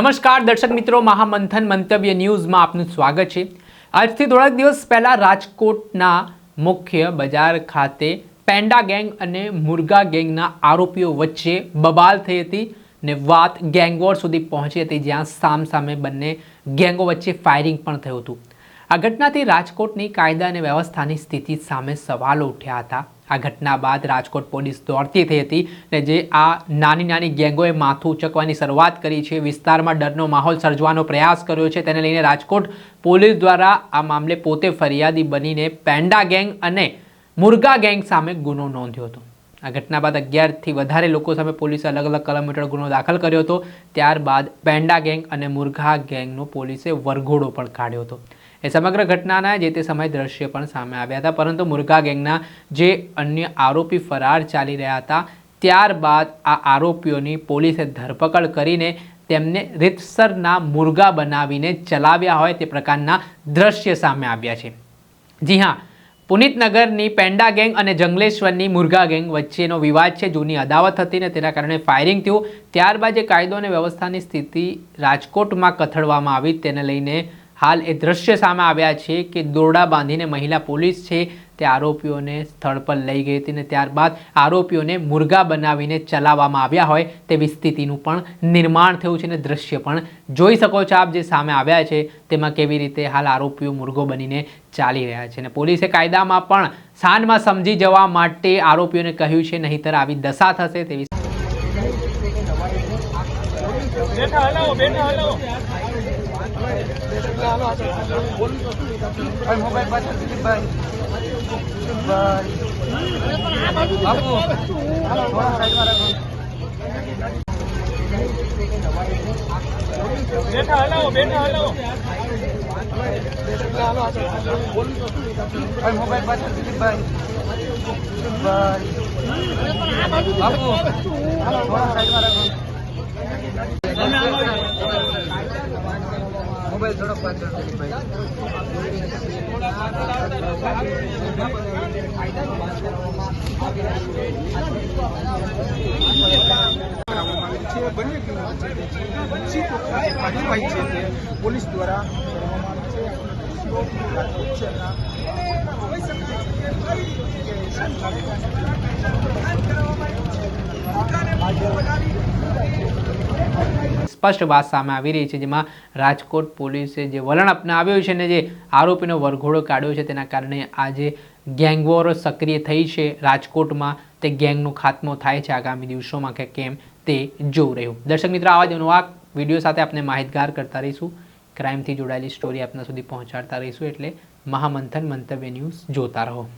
નમસ્કાર, દર્શક મિત્રો. મહામંથન મંતવ્ય ન્યૂઝમાં આપનું સ્વાગત છે. આજથી થોડાક દિવસ પહેલાં રાજકોટના મુખ્ય બજાર ખાતે પેન્ડા ગેંગ અને મુર્ગા ગેંગના આરોપીઓ વચ્ચે બબાલ થઈ હતી ને વાત ગેંગવોર સુધી પહોંચી હતી, જ્યાં સામસામે બંને ગેંગો વચ્ચે ફાયરિંગ પણ થયું હતું. આ ઘટનાથી રાજકોટની કાયદા અને વ્યવસ્થાની સ્થિતિ સામે સવાલો ઉઠ્યા હતા. આ ઘટના બાદ રાજકોટ પોલીસ દોડતી થઈ હતી ને જે આ નાની નાની ગેંગોએ માથું ઉચકવાની શરૂઆત કરી છે, વિસ્તારમાં ડરનો માહોલ સર્જવાનો પ્રયાસ કર્યો છે. તેને લઈને રાજકોટ પોલીસ દ્વારા આ મામલે પોતે ફરિયાદી બનીને પેન્ડા ગેંગ અને મુર્ગા ગેંગ સામે ગુનો નોંધ્યો હતો. આ ઘટના બાદ અગિયારથી વધારે લોકો સામે પોલીસે અલગ અલગ કલમ હેઠળ ગુનો દાખલ કર્યો હતો. ત્યારબાદ પેન્ડા ગેંગ અને મુર્ગા ગેંગનો પોલીસે વરઘોડો પણ કાઢ્યો હતો. એ સમગ્ર ઘટનાના જે તે સમયે દ્રશ્ય પણ સામે આવ્યા હતા. પરંતુ મુર્ગા ગેંગના જે અન્ય આરોપી ફરાર ચાલી રહ્યા હતા, ત્યારબાદ આ આરોપીઓની પોલીસે ધરપકડ કરીને તેમને રીતસરના મુર્ગા બનાવીને ચલાવ્યા હોય તે પ્રકારના દ્રશ્ય સામે આવ્યા છે. જી હા, પુનિતનગરની પેન્ડા ગેંગ અને જંગલેશ્વરની મુર્ગા ગેંગ વચ્ચેનો વિવાદ છે, જૂની અદાવત હતી ને તેના કારણે ફાયરિંગ થયું. ત્યારબાદ જે કાયદો અને વ્યવસ્થાની સ્થિતિ રાજકોટમાં કથળવામાં આવી, તેને લઈને હાલ એ દ્રશ્ય સામે આવ્યા છે કે દોરડા બાંધીને મહિલા પોલીસ છે તે આરોપીઓને સ્થળ પર લઈ ગઈ હતી અને ત્યારબાદ આરોપીઓને મુર્ગા બનાવીને ચલાવવામાં આવ્યા હોય તેવી સ્થિતિનું પણ નિર્માણ થયું છે ને દ્રશ્ય પણ જોઈ શકો છો આપ જે સામે આવ્યા છે તેમાં કેવી રીતે હાલ આરોપીઓ મુર્ગો બનીને ચાલી રહ્યા છે અને પોલીસે કાયદામાં પણ સાંજમાં સમજી જવા માટે આરોપીઓને કહ્યું છે, નહીંતર આવી દશા થશે તેવી બેઠા, હલાવો બેઠા, હલાવો. બેઠા હલાવો બેઠા હલાવો મોબાઈલ પાછળ દિલીપભાઈ બાપુ થોડા સાઈડમાં રાખો મોબાઈલ થોડો પાછળ દિલીપભાઈ છે બંને ટીમો વચ્ચે જે છે વંચિત કાર્યવાહી છે તે પોલીસ દ્વારા કરવામાં આવી છે જોઈ સ્પષ્ટ વાત સામે આવી રહી છે, જેમાં રાજકોટ પોલીસે જે વલણ અપનાવ્યું છે ને જે આરોપીનો વરઘોડો કાઢ્યો છે, તેના કારણે આજે ગેંગવોર સક્રિય થઈ છે. રાજકોટમાં તે ગેંગનો ખાત્મો થાય છે. આગામી દિવસોમાં કે કેમ તે જોવું રહ્યું. દર્શક મિત્રો, આવા જ આ વીડિયો સાથે આપણે માહિતગાર કરતા રહીશું. ક્રાઇમથી જોડાયેલી સ્ટોરી આપના સુધી પહોંચાડતા રહીશું. એટલે મહામંથન મંતવ્ય ન્યૂઝ જોતા રહો.